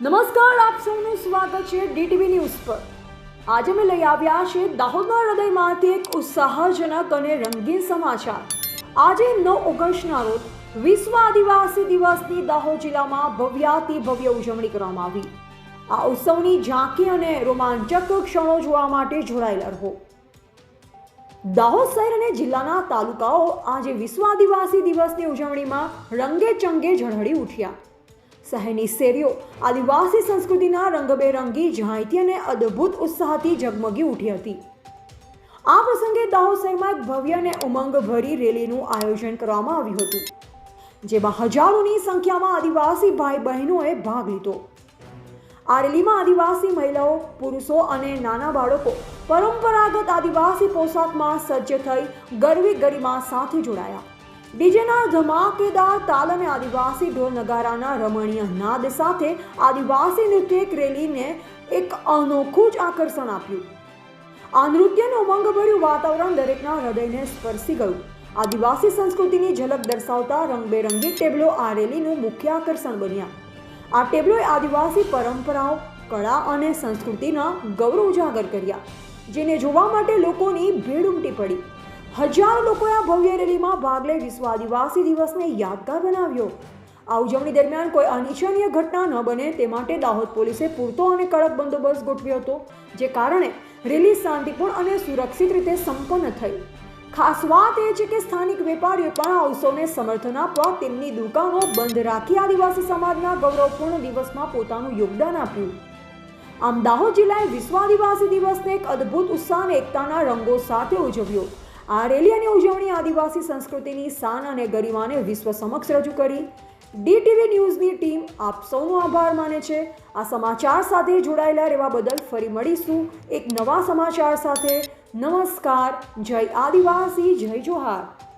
નમસ્કાર, આપ સૌનું સ્વાગત છે ડીટીવી ન્યૂઝ પર. આજે અમે લઈ આવ્યા છે દાહોદના હૃદયમાંથી એક ઉત્સાહજનક અને રંગીન સમાચાર. આજે નવ ઓગસ્ટના રોજ વિશ્વ આદિવાસી દિવસની દાહોદ જિલ્લામાં ભવ્યાતિ ભવ્ય ઉજવણી કરવામાં આવી. આ ઉત્સવની ઝાંકી અને રોમાંચક ક્ષણો જોવા માટે જોડાયેલા રહો. દાહોદ શહેર અને જિલ્લાના તાલુકાઓ આજે વિશ્વ આદિવાસી દિવસની ઉજવણીમાં રંગે ચંગે ઝળહળી ઉઠ્યા. શહેરની શેરીઓ, આદિવાસી સંસ્કૃતિના રંગબેરંગી જાણીતી અને અદ્ભુત ઉત્સાહથી ઝગમગી ઉઠી હતી. આ પ્રસંગે દાહોદ શહેરમાં એક ભવ્ય અને ઉમંગભરી રેલીનું આયોજન કરવામાં આવ્યું હતું, જેમાં હજારોની સંખ્યામાં આદિવાસી ભાઈ બહેનોએ ભાગ લીધો. આ રેલીમાં આદિવાસી મહિલાઓ, પુરુષો અને નાના બાળકો પરંપરાગત આદિવાસી પોશાકમાં સજ્જ થઈ ગરવી ગરિમા સાથે જોડાયા. ડીજેના ધમાકેદાર તાલ અને આદિવાસી ઢોલ નગારાના રમણીય નાદ સાથે આદિવાસી નૃત્ય એક રેલીને એક અનોખું જ આકર્ષણ આપ્યું. આ નૃત્યનું ઉમંગભર્યું વાતાવરણ દરેકના હૃદયને સ્પર્શી ગયું. આદિવાસી સંસ્કૃતિની ઝલક દર્શાવતા રંગબેરંગી ટેબલો આ રેલીનું મુખ્ય આકર્ષણ બન્યા. આ ટેબલોએ આદિવાસી પરંપરાઓ, કળા અને સંસ્કૃતિના ગૌરવ ઉજાગર કર્યા, જેને જોવા માટે લોકોની ભીડ ઉમટી પડી. હજારો લોકોએ આ ભવ્ય રેલીમાં ભાગ લઈ વિશ્વ આદિવાસી દિવસને યાદગાર બનાવ્યો. આ ઉજવણી દરમિયાન કોઈ અનિચ્છનીય ઘટના ન બને તે માટે દાહોદ પોલીસે પૂરતો અને કડક બંદોબસ્ત ગોઠવ્યો હતો, જે કારણે રેલી શાંતિપૂર્ણ અને સુરક્ષિત રીતે સંપન્ન થઈ. ખાસ વાત એ છે કે સ્થાનિક વેપારીઓ પણ આ ઉત્સવને સમર્થન આપવા તેમની દુકાનો બંધ રાખી આદિવાસી સમાજના ગૌરવપૂર્ણ દિવસમાં પોતાનું યોગદાન આપ્યું. આમ દાહોદ જિલ્લાએ વિશ્વ આદિવાસી દિવસને એક અદ્ભુત ઉત્સાહ અને એકતાના રંગો સાથે ઉજવ્યો. આ રેલી અને ઉજવણી આદિવાસી સંસ્કૃતિની શાન અને ગરિમાને વિશ્વ સમક્ષ રજૂ કરી. ડીટીવી ન્યૂઝની ટીમ આપ સૌનો આભાર માને છે. આ સમાચાર સાથે જોડાયેલા રહેવા બદલ ફરી મળીશું એક નવા સમાચાર સાથે. નમસ્કાર. જય આદિવાસી, જય જોહાર.